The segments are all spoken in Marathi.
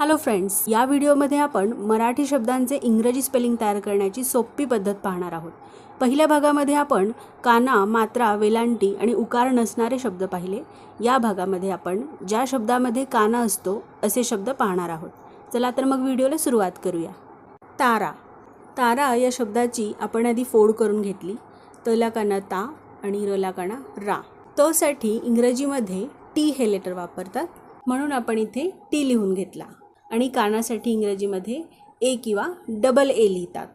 हॅलो फ्रेंड्स या व्हिडिओमध्ये आपण मराठी शब्दांचे इंग्रजी स्पेलिंग तयार करण्याची सोपी पद्धत पाहणार आहोत. पहिल्या भागामध्ये आपण काना मात्रा वेलांटी आणि उकार नसणारे शब्द पाहिले. या भागामध्ये आपण ज्या शब्दामध्ये काना असतो असे शब्द पाहणार आहोत. चला तर मग व्हिडिओला सुरुवात करूया. तारा. तारा या शब्दाची आपण आधी फोड करून घेतली. तला काना ता आणि रला काना रा. तसाठी इंग्रजीमध्ये टी हे लेटर वापरतात. म्हणून आपण इथे टी लिहून घेतला. आणि कानासाठी इंग्रजीमध्ये ए किंवा डबल ए लिहितात.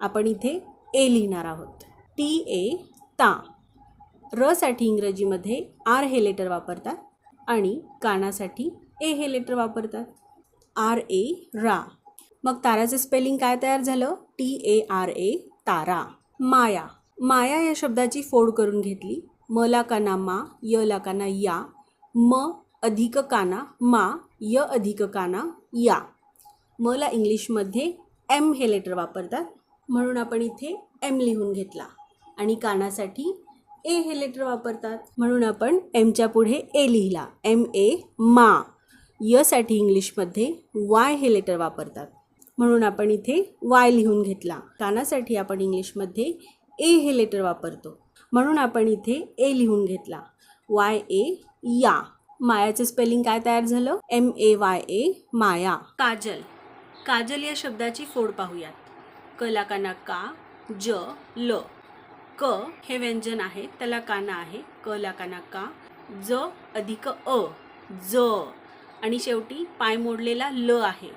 आपण इथे ए लिहिणार आहोत. टी ए ता. रसाठी इंग्रजीमध्ये आर हे लेटर वापरतात आणि कानासाठी ए हे लेटर वापरतात. आर ए रा. मग ताराचं स्पेलिंग काय तयार झालं? टी ए आर ए तारा. माया. माया या शब्दाची फोड करून घेतली. मला काना मा य ला काना या. म अधिक काना मा य अधिक काना या. मला इंग्लिशमध्ये एम हे लेटर वापरतात. म्हणून आपण इथे एम लिहून घेतला. आणि कानासाठी ए हे लेटर वापरतात. म्हणून आपण एमच्या पुढे ए लिहिला. एम ए मा. यसाठी इंग्लिशमध्ये वाय हे लेटर वापरतात. म्हणून आपण इथे वाय लिहून घेतला. कानासाठी आपण इंग्लिशमध्ये ए हे लेटर वापरतो. म्हणून आपण इथे ए लिहून घेतला. वाय ए या. मायाचं स्पेलिंग काय तयार झालं? M A Y A Maya. Kajal. Kajal या शब्दाची फोड पाहूयात. कला काना का ज ल. क हे व्यंजन आहे त्याला काना आहे. क ला काना का ज अधिक अ ज. आणि शेवटी पाय मोडलेला ल आहे.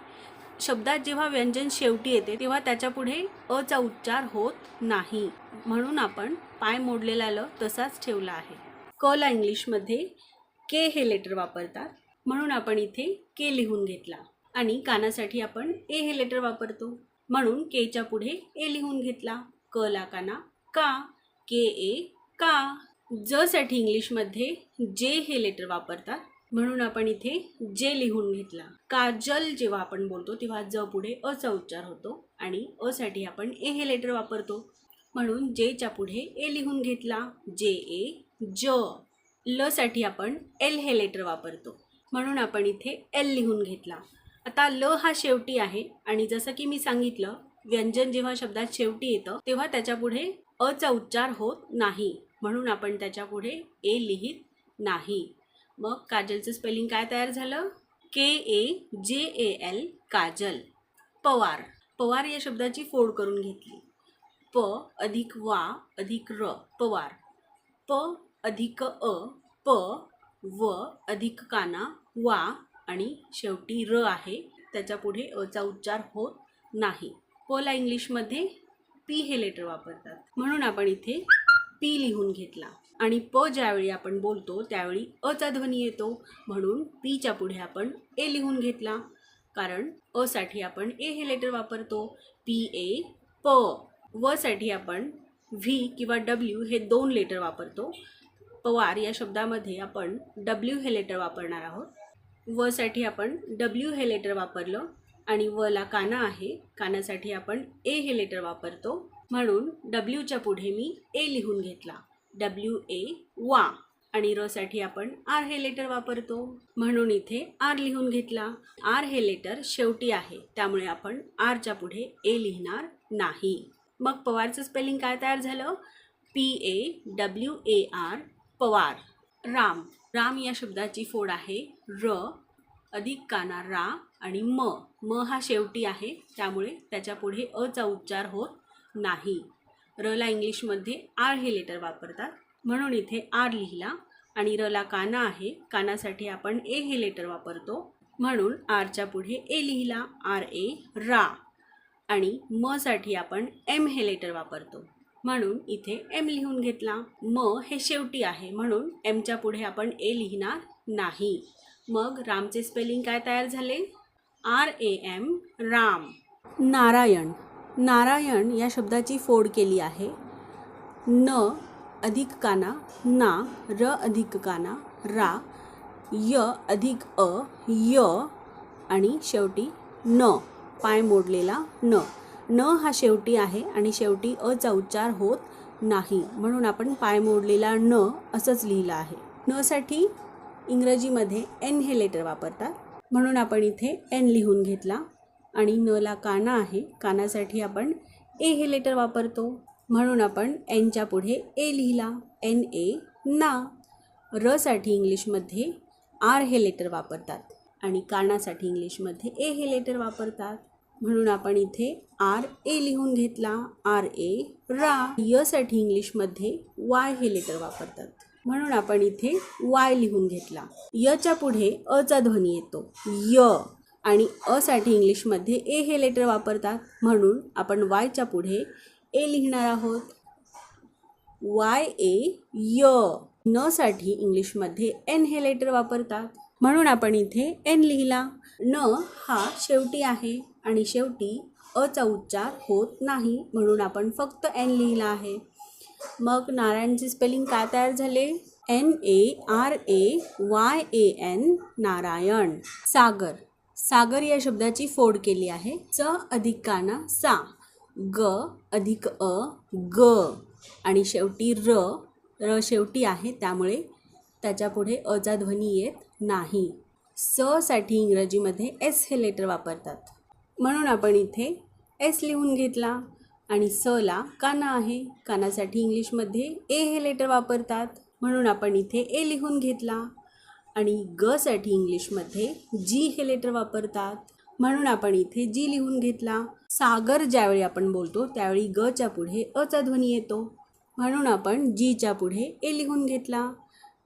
शब्दात जेव्हा व्यंजन शेवटी येते तेव्हा त्याच्यापुढे अ अचा उच्चार होत नाही. म्हणून आपण पाय मोडलेला ल तसाच ठेवला आहे. क ला इंग्लिशमध्ये के हे लेटर वापरतात. म्हणून आपण इथे के लिहून घेतला. आणि कानासाठी आपण ए हे लेटर वापरतो. म्हणून केच्या पुढे ए लिहून घेतला. क ला काना. का के ए का. जसाठी इंग्लिशमध्ये जे हे लेटर वापरतात. म्हणून आपण इथे जे लिहून घेतला. काजल जेव्हा आपण बोलतो तेव्हा ज पुढे अचा उच्चार होतो. आणि असाठी आपण ए हे लेटर वापरतो. म्हणून जेच्या पुढे ए लिहून घेतला. जे ए ज. ल साठी आपण एल हे लेटर वापरतो. म्हणून आपण इथे एल लिहून घेतला. आता ल हा शेवटी आहे आणि जसं की मी सांगितलं व्यंजन जेव्हा शब्दात शेवटी येतं तेव्हा त्याच्यापुढे अचा उच्चार होत नाही. म्हणून आपण त्याच्यापुढे ए लिहित नाही. मग काजलचं स्पेलिंग काय तयार झालं? K A J A L Kajal. Pawar. Pawar या शब्दाची फोड करून घेतली. प अधिक वा अधिक र पवार. प अधिक अ प व अधिक काना वा आणि शेवटी र आहे. त्याच्यापुढे अचा उच्चार होत नाही. कोला इंग्लिशमध्ये पी हे लेटर वापरतात. म्हणून आपण इथे पी लिहून घेतला. आणि प ज्यावेळी आपण बोलतो त्यावेळी अचा ध्वनी येतो. म्हणून पीच्या पुढे आपण ए लिहून घेतला. कारण अ साठी आपण ए हे लेटर वापरतो. पी ए प व साठी आपण व्ही किंवा डब्ल्यू हे दोन लेटर वापरतो. पवार या शब्दामध्ये आपण डब्ल्यू हे लेटर वापरणार आहोत. वसाठी आपण डब्ल्यू हे लेटर वापरलं आणि व ला काना आहे. कानासाठी आपण ए हे लेटर वापरतो. म्हणून डब्ल्यूच्या पुढे मी ए लिहून घेतला. डब्ल्यू ए वा. आणि र साठी आपण आर हे लेटर वापरतो. म्हणून इथे आर लिहून घेतला. आर हे लेटर शेवटी आहे. त्यामुळे आपण आरच्या पुढे ए लिहिणार नाही. मग पवारचं स्पेलिंग काय तयार झालं? P A W A R Pawar. Ram. Ram या शब्दाची फोड आहे. र अधिक काना रा आणि म. म हा शेवटी आहे. त्यामुळे त्याच्यापुढे अचा उच्चार होत नाही. रला इंग्लिशमध्ये आर हे लेटर वापरतात. म्हणून इथे आर लिहिला आणि रला काना आहे. कानासाठी आपण ए हे लेटर वापरतो. म्हणून आरच्या पुढे ए लिहिला. आर ए रा. आणि मसाठी आपण एम हे लेटर वापरतो. म्हणून इथे एम लिहून घेतला. म हे शेवटी आहे म्हणून एमच्या पुढे आपण ए लिहिणार नाही. मग रामचे स्पेलिंग काय तयार झाले? R A M Ram. Narayan. Narayan या शब्दाची फोड केली आहे. न अधिक काना ना र अधिक काना रा य अधिक अ य आणि शेवटी न पाय मोडलेला न. न हा शेवटी आहे आणि शेवटी अचा उच्चार होत नाही. म्हणून आपण पाय मोडलेला न असंच लिहिलं आहे. नसाठी इंग्रजीमध्ये एन हे लेटर वापरतात. म्हणून आपण इथे एन लिहून घेतला आणि नला काना आहे. कानासाठी आपण ए हे लेटर वापरतो. म्हणून आपण एनच्या पुढे ए लिहिला. एन ए ना. रसाठी इंग्लिशमध्ये आर हे लेटर वापरतात. आणि कानासाठी इंग्लिशमध्ये ए हे लेटर वापरतात. म्हणून आपण इथे आर ए लिहून घेतला. आर ए रा. यसाठी इंग्लिशमध्ये वाय हे लेटर वापरतात. म्हणून आपण इथे वाय लिहून घेतला. यच्या पुढे अचा ध्वनी येतो. य. आणि असाठी इंग्लिशमध्ये ए हे लेटर वापरतात. म्हणून आपण वायच्या पुढे ए लिहिणार आहोत. वाय ए य. न साठी इंग्लिशमध्ये एन हे लेटर वापरतात. म्हणून आपण इथे एन लिहिला. न हा शेवटी आहे. आणि शेवटी अचा उच्चार होत नाही म्हणून आपण फक्त एन लिहिला आहे. मग नारायणचे स्पेलिंग काय तयार झाले? N A R A Y A N Narayan. Sagar. Sagar या शब्दाची फोड केली आहे. च अधिक काना सा. ग अधिक अ. ग. आणि शेवटी र. र शेवटी आहे त्यामुळे त्याच्यापुढे अचा ध्वनी येत नाही. स साठी इंग्रजीमध्ये एस हे लेटर वापरतात. म्हणून आपण इथे एस लिहून घेतला आणि स ला काना आहे. कानासाठी इंग्लिशमध्ये ए हे लेटर वापरतात. म्हणून आपण इथे ए लिहून घेतला. आणि ग साठी इंग्लिशमध्ये जी हे लेटर वापरतात. म्हणून आपण इथे जी लिहून घेतला. सागर ज्यावेळी आपण बोलतो त्यावेळी गच्या पुढे अचा ध्वनी येतो. म्हणून आपण जीच्या पुढे ए लिहून घेतला.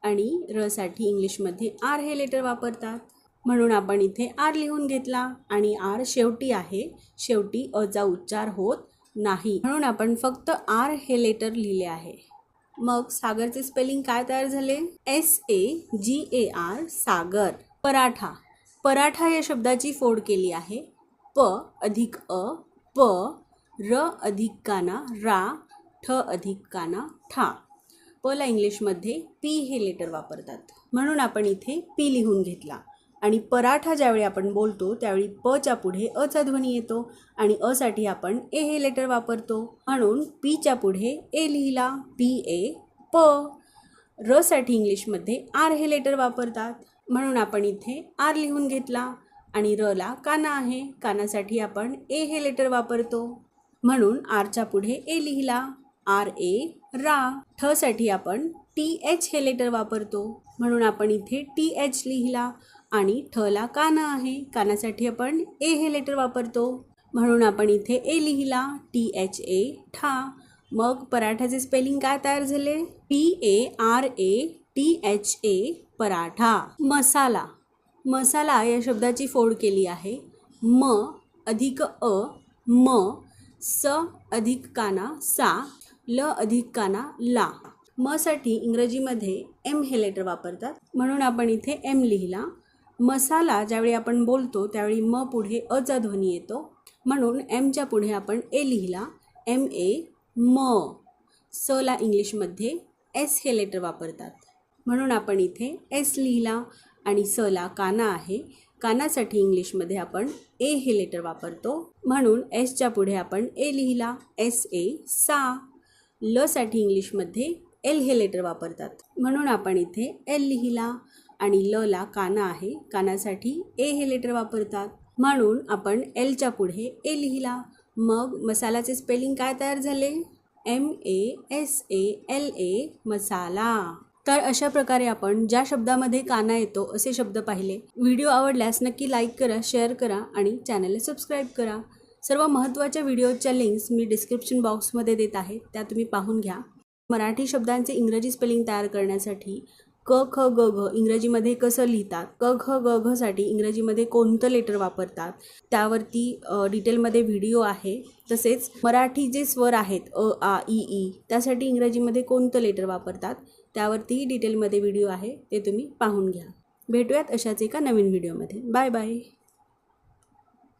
आणि र साठी इंग्लिशमध्ये आर हे लेटर वापरतात. म्हणून आपण इथे आर लिहून घेतला आणि आर शेवटी आहे. शेवटी अचा उच्चार होत नाही. म्हणून आपण फक्त आर हे लेटर लिहिले आहे. मग सागरचे स्पेलिंग काय तयार झाले? S A G A R Sagar. Paratha. Paratha या शब्दाची फोड केली आहे. प अधिक अ प र अधिक काना रा ठ अधिक काना ठा. पला इंग्लिशमध्ये पी हे लेटर वापरतात. म्हणून आपण इथे पी लिहून घेतला. आणि पराठा ज्यावेळी आपण बोलतो त्यावेळी पच्या पुढे अचा ध्वनी येतो आणि असाठी आपण ए हे लेटर वापरतो. म्हणून पीच्या पुढे ए लिहिला पी ए प. रसाठी इंग्लिशमध्ये आर हे लेटर वापरतात. म्हणून आपण इथे आर लिहून घेतला आणि रला काना आहे. कानासाठी आपण ए हे लेटर वापरतो. म्हणून आरच्या पुढे ए लिहिला आर ए रा. ठसाठी आपण टी एच हे लेटर वापरतो. म्हणून आपण इथे टी एच लिहिला आणि ठला काना आहे. कानासाठी आपण ए हे लेटर वापरतो. म्हणून आपण इथे ए लिहिला. टी एच ए ठा. मग पराठ्याचे स्पेलिंग काय तयार झाले? P A R A T H A paratha. Masala. Masala या शब्दाची फोड केली आहे. म अधिक अ. म स अधिक काना सा. ल अधिक काना ला. मसाठी इंग्रजीमध्ये एम हे लेटर वापरतात. म्हणून आपण इथे एम लिहिला. मसाला ज्यावेळी आपण बोलतो त्यावेळी म पुढे अचा ध्वनी येतो. म्हणून एमच्या पुढे आपण ए लिहिला. एम ए म. स ला इंग्लिशमध्ये एस हे लेटर वापरतात. म्हणून आपण इथे एस लिहिला आणि स ला काना आहे. कानासाठी इंग्लिशमध्ये आपण ए हे लेटर वापरतो. म्हणून एसच्या पुढे आपण ए लिहिला. एस ए सा. लसाठी इंग्लिशमध्ये एल हे लेटर वापरतात. म्हणून आपण इथे एल लिहिला. आणि ल ला काना आहे. कानासाठी ए हे लेटर वापरतात. म्हणून आपण एलच्या पुढे ए लिहिला. मग मसाल्याचे स्पेलिंग काय तयार झाले? M A S A L A masala. तर अशा प्रकारे आपण ज्या शब्दामध्ये काना येतो असे शब्द पाहिले. व्हिडिओ आवडल्यास नक्की लाईक करा शेअर करा आणि चॅनलला सबस्क्राईब करा. सर्व महत्त्वाच्या व्हिडिओच्या लिंक्स मी डिस्क्रिप्शन बॉक्समध्ये देत आहे. त्या तुम्ही पाहून घ्या. मराठी शब्दांचे इंग्रजी स्पेलिंग तयार करण्यासाठी क ख ग घ. इंग्रजीमध्ये कसं लिहितात? क ख ग घसाठी इंग्रजीमध्ये कोणतं लेटर वापरतात? त्यावरती डिटेलमध्ये व्हिडिओ आहे. तसेच मराठी जे स्वर आहेत अ आ ई ई त्यासाठी इंग्रजीमध्ये कोणतं लेटर वापरतात? त्यावरतीही डिटेलमध्ये व्हिडिओ आहे. ते तुम्ही पाहून घ्या. भेटूयात अशाच एका नवीन व्हिडिओमध्ये. Bye bye.